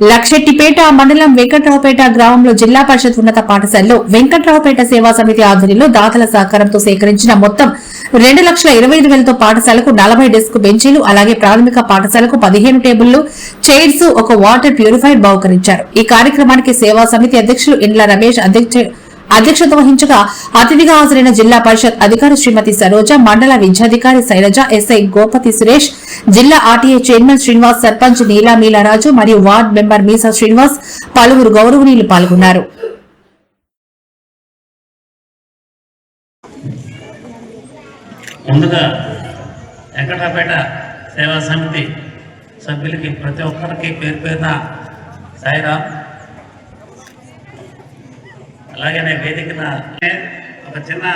లక్షెట్టిపేట మండలం వెంకట్రావుపేట గ్రామంలో జిల్లా పరిషత్ ఉన్నత పాఠశాలలో వెంకట్రావుపేట సేవా సమితి ఆధ్వర్యంలో దాతల సహకారంతో సేకరించిన మొత్తం రెండు లక్షల ఇరవై ఐదు వేలతో పాఠశాలకు నలభై డెస్క్ బెంచీలు అలాగే ప్రాథమిక పాఠశాలకు పదిహేను టేబుళ్ళు చైర్స్ ఒక వాటర్ ప్యూరిఫైడ్ బహుకరించారు. ఈ కార్యక్రమానికి సేవా సమితి అధ్యక్షులు ఇండ్ల రమేష్ అధ్యక్ష అధ్యక్షత వహించగా అతిథిగా హాజరైన జిల్లా పరిషత్ అధికారి శ్రీమతి సరోజ మండల విద్యాధికారి శైలజ ఎస్ఐ గోపతి సురేష్ జిల్లా ఆర్టీఏ చైర్మన్ శ్రీనివాస్ సర్పంచ్ నీలా మీలారాజు మరియు వార్డ్ మెంబర్ మీసా శ్రీనివాస్ పలువురు గౌరవనీయులు పాల్గొన్నారు. ముందుగా వెంకటాపేట సేవా సమితి సభ్యులకి ప్రతి ఒక్కరికి పేరు పేరున సాయిరామ్. అలాగనే వేదికన ఒక చిన్న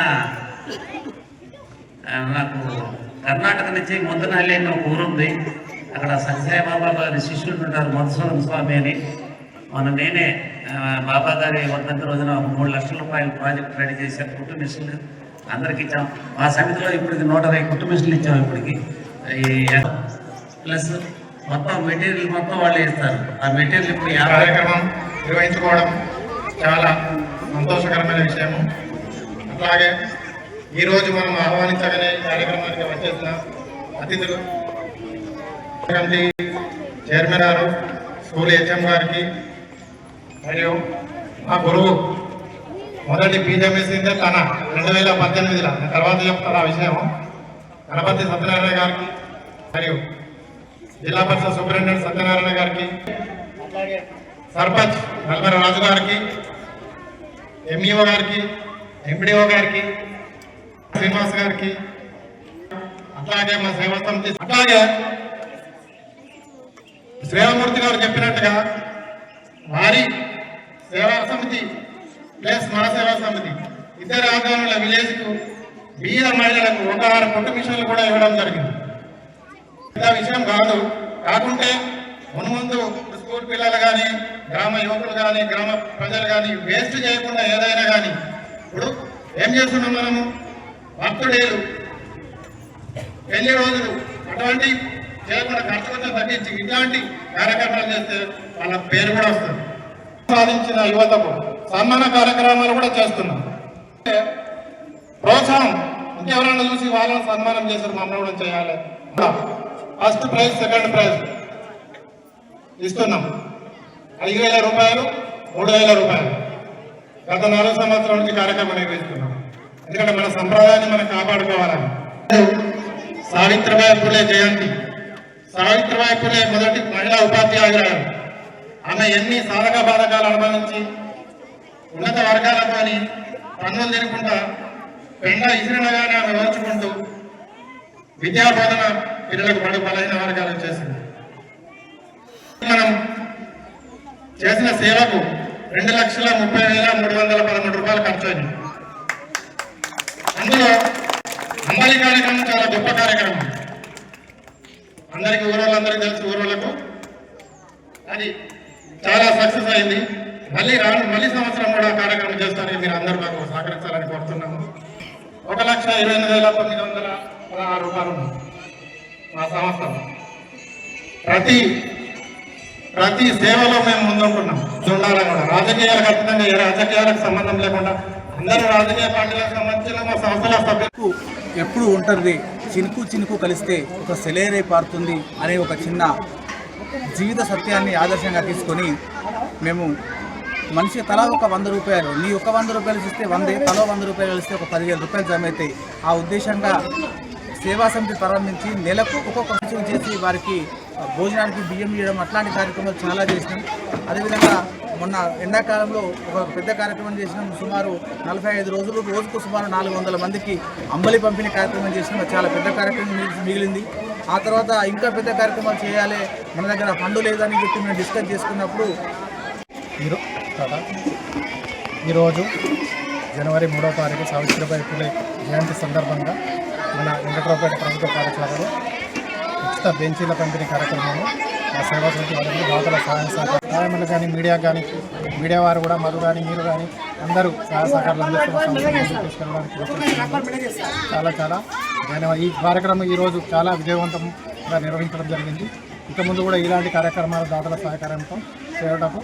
నాకు కర్ణాటక నుంచి ముందునల్లి అని ఒక ఊరుంది అక్కడ సత్యసాయి బాబా గారి శిష్యుడు ఉంటారు మధుసూదన స్వామి అని. మన నేనే బాబా గారి వర్ధంతి రోజున ఒక మూడు లక్షల రూపాయల ప్రాజెక్ట్ రెడీ చేశారు కుట్టు అందరికి ఇచ్చాం. మా సమితిలో ఇప్పటికి నూట ఇరవై కుట్టు ఇచ్చాం ఇప్పటికి. ఈ ప్లస్ మొత్తం మెటీరియల్ మొత్తం వాళ్ళే ఇస్తారు. ఆ మెటీరియల్ ఇప్పుడు యాభై కార్యక్రమం నిర్వహించుకోవడం చాలా సంతోషకరమైన విషయము. అట్లాగే ఈరోజు మనం ఆహ్వానించగానే కార్యక్రమానికి వచ్చేసిన అతిథులు committee chairman garu school HM గారికి మరియు మా గురువు మొదటి బీజేపీసిందే తన రెండు వేల పద్దెనిమిదిలో తర్వాత చెప్తాను ఆ విషయం. గణపతి సత్యనారాయణ గారికి మరియు జిల్లా పరిషత్ సూపరింటెండెంట్ సత్యనారాయణ గారికి సర్పంచ్ నల్మర రాజు గారికి ఎంఈఓ గారికి ఎండిఓ గారికి శ్రీనివాస్ గారికి అట్లాగే మా సేవా సమితి అట్లాగే శ్రీరామూర్తి గారు చెప్పినట్టుగా వారి సేవా సమితి ప్లస్ మా సేవా సమితి ఇతర ఆందోళనల విలేజ్కు బీద మహిళలకు ఒక ఆరు పొట్టు మిషన్లు కూడా ఇవ్వడం జరిగింది. పెద్ద విషయం కాదు. కాకుంటే మున్ముందు స్కూల్ పిల్లలు కానీ గ్రామ యువకులు కానీ గ్రామ ప్రజలు కానీ వేస్ట్ చేయకుండా ఏదైనా కానీ ఇప్పుడు ఏం చేస్తున్నాం మనము? బర్త్డేలు పెళ్ళి రోజులు. అటువంటి చేయకుండా ఖర్చు కొంచెం తగ్గించి ఇట్లాంటి కార్యక్రమాలు చేస్తే వాళ్ళ పేరు కూడా వస్తుంది. సాధించిన యువతకు సన్మాన కార్యక్రమాలు కూడా చేస్తున్నాం. ప్రోత్సాహం. ఇంకెవరైనా చూసి వాళ్ళని సన్మానం చేశారు మమ్మల్ని కూడా చేయాలి. First prize second prize. ఇస్తున్నాం ఐదు వేల రూపాయలు మూడు వేల రూపాయలు. గత నాలుగు సంవత్సరాల నుంచి కార్యక్రమం నిర్వహిస్తున్నాం ఎందుకంటే మన సంప్రదాయాన్ని మనం కాపాడుకోవాలని. సావిత్రిబాయి పులే జయంతి. సావిత్రిబాయి పులే మొదటి మహిళా ఉపాధ్యాయురాలు. ఆమె ఎన్ని సాధక బాధకాలు అనుభవించి ఉన్నత వర్గాలతోని పన్నులు తినకుండా పెండ ఇసిరినగానే ఆమె ఓర్చుకుంటూ విద్యా బోధన పిల్లలకు పడు బలైన వర్గాలు చేసింది మనం చేసిన సేవకు రెండు లక్షల ముప్పై వేల మూడు వందల పదమూడు రూపాయలు ఖర్చు అయింది. అందులో అంబలి కార్యక్రమం చాలా గొప్ప కార్యక్రమం. అందరికి ఊరోళ్ళందరికీ తెలుసు ఊరోళ్ళకు. అది చాలా సక్సెస్ అయింది. మళ్ళీ రాను మళ్ళీ సంవత్సరం కూడా కార్యక్రమం చేస్తానికి మీరు అందరూ మాకు సహకరించాలని కోరుతున్నాము. ఒక లక్ష ఇరవై ఎనిమిది వేల తొమ్మిది వందల పదహారు రూపాయలు మా సంస్థ. ప్రతి ప్రతి సేవలో మేము ముందుంటున్నాం. ఇది కూడా. రాజకీయాలకు ఖచ్చితంగా ఏ రాజకీయాలకు సంబంధం లేకుండా అందరూ రాజకీయ పార్టీలకు సంబంధించిన మా సంస్థల సభ్యులకు ఎప్పుడు ఉంటుంది. చినుకు చినుకు కలిస్తే ఒక సెలేరే పారుతుంది అనే ఒక చిన్న జీవిత సత్యాన్ని ఆదర్శంగా తీసుకొని మేము మనిషి తలా ఒక వంద రూపాయలు నీ ఒక వంద రూపాయలు ఇస్తే వందే తలో వంద రూపాయలు ఇస్తే ఒక పదివేల రూపాయలు జమ అవుతాయి ఆ ఉద్దేశంగా సేవా సమితి ప్రారంభించి నెలకు ఒక్కొక్క చేసి వారికి భోజనానికి బియ్యం ఇవ్వడం అట్లాంటి కార్యక్రమాలు చాలా చేసినాం. అదేవిధంగా మొన్న ఎండాకాలంలో ఒక పెద్ద కార్యక్రమం చేసినాం. సుమారు నలభై ఐదు రోజులు రోజుకు సుమారు నాలుగు వందల మందికి అంబలి పంపిణీ కార్యక్రమం చేసినాం. చాలా పెద్ద కార్యక్రమం మిగిలింది. ఆ తర్వాత ఇంకా పెద్ద కార్యక్రమాలు చేయాలి. మన దగ్గర ఫండు లేదని చెప్పి మేము డిస్కస్ చేసుకున్నప్పుడు ఈరోజు జనవరి మూడో తారీఖు సావిత్రిబాయి పూలే జయంతి సందర్భంగా మన వెంకట్రావుపేట ప్రభుత్వ పాఠశాలలో ఉచిత బెంచీల పంపిణీ కార్యక్రమము మా సేవా సమితి వాళ్ళకి దాతల సహాయ సహకారం సహాయములు కానీ మీడియా కానీ మీడియా వారు కూడా మధు కానీ మీరు కానీ అందరూ సహాయ సహకారాలు తీసుకెళ్ళడానికి. చాలా చాలా ధన్యవాదాలు. ఈ కార్యక్రమం ఈరోజు చాలా విజయవంతంగా నిర్వహించడం జరిగింది. ఇక ముందు కూడా ఇలాంటి కార్యక్రమాలు దాతల సహకారంతో చేయటకు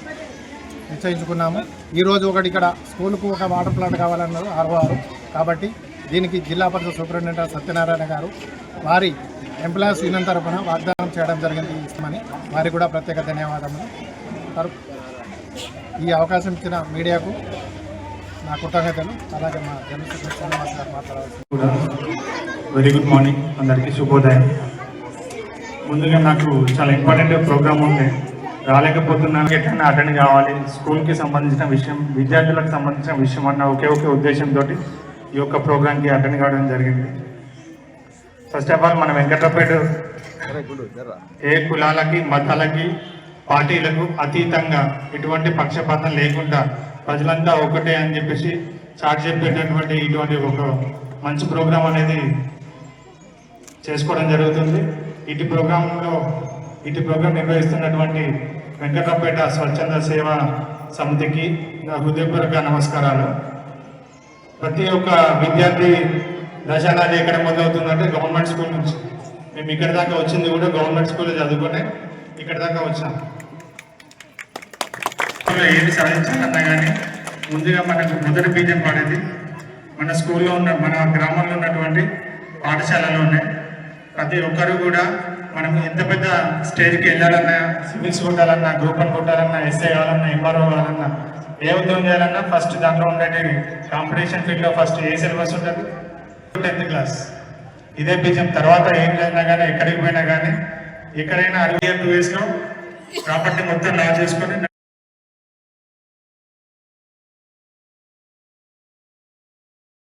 నిశ్చయించుకున్నాము. ఈరోజు ఒకటి ఇక్కడ స్కూల్కు ఒక వాటర్ ప్లాంట్ కావాలన్నారు ఆర్ఓ ఆరు కాబట్టి దీనికి జిల్లా పరిషత్ సూపరింటెండెంట్ సత్యనారాయణ గారు వారి ఎంప్లాయీస్ యూనియన్ తరఫున వాగ్దానం చేయడం జరిగింది ఇస్తామని వారికి కూడా ప్రత్యేక ధన్యవాదములు. ఈ అవకాశం ఇచ్చిన మీడియాకు నా కృతజ్ఞతలు. అలాగే మా జనరల్ మాట్లాడాల్సి వెరీ గుడ్ మార్నింగ్ అందరికీ శుభోదయం. ముందుగా నాకు చాలా ఇంపార్టెంట్ ప్రోగ్రామ్ ఉంది. రాలేకపోతున్నాను. ఎట్లన్నా అటెండ్ కావాలి. స్కూల్కి సంబంధించిన విషయం విద్యార్థులకు సంబంధించిన విషయం అన్న ఒకే ఒకే ఉద్దేశంతో ఈ యొక్క ప్రోగ్రామ్కి అటెండ్ కావడం జరిగింది. ఫస్ట్ ఆఫ్ ఆల్ మన వెంకట్రపేట ఏ కులాలకి మతాలకి పార్టీలకు అతీతంగా ఎటువంటి పక్షపాతం లేకుండా ప్రజలంతా ఒకటే అని చెప్పేసి చాటి చెప్పేటటువంటి ఇటువంటి ఒక మంచి ప్రోగ్రాం అనేది చేసుకోవడం జరుగుతుంది. ఇటు ప్రోగ్రాంలో ఇటు ప్రోగ్రాం నిర్వహిస్తున్నటువంటి వెంకటరావుపేట స్వచ్ఛంద సేవా సమితికి నా హృదయపూర్వక నమస్కారాలు. ప్రతి ఒక్క విద్యార్థి దశ నాది ఎక్కడ మొదలవుతుందంటే గవర్నమెంట్ స్కూల్ నుంచి. మేము ఇక్కడ దాకా వచ్చింది కూడా గవర్నమెంట్ స్కూల్లో చదువుకునే ఇక్కడ దాకా వచ్చాము ఏమి ఏది సాధించాలన్నా కానీ ముందుగా మనకు మొదటి బీజం పడేది. మన స్కూల్లో ఉన్న మన గ్రామంలో ఉన్నటువంటి పాఠశాలలోనే ప్రతి ఒక్కరు కూడా మనం ఎంత పెద్ద స్టేజ్కి వెళ్ళాలన్నా సివిల్స్ కొట్టాలన్నా గ్రూప్ వన్ కొట్టాలన్నా ఎస్ఐ కావాలన్నా ఎంఆర్ఓ కావాలన్నా ఏ ఉద్యోగం చేయాలన్నా ఫస్ట్ దాంట్లో ఉండేటి కాంపిటీషన్ ఫీల్డ్లో ఫస్ట్ ఏ సిలబస్ ఉంటుంది? Tenth class. ఇదే బీజం తర్వాత ఏం చేసినా కానీ ఎక్కడికి పోయినా కానీ ఎక్కడైనా అరవై టూ ఇయర్స్లో ప్రాపర్టీ మొత్తం లా చేసుకొని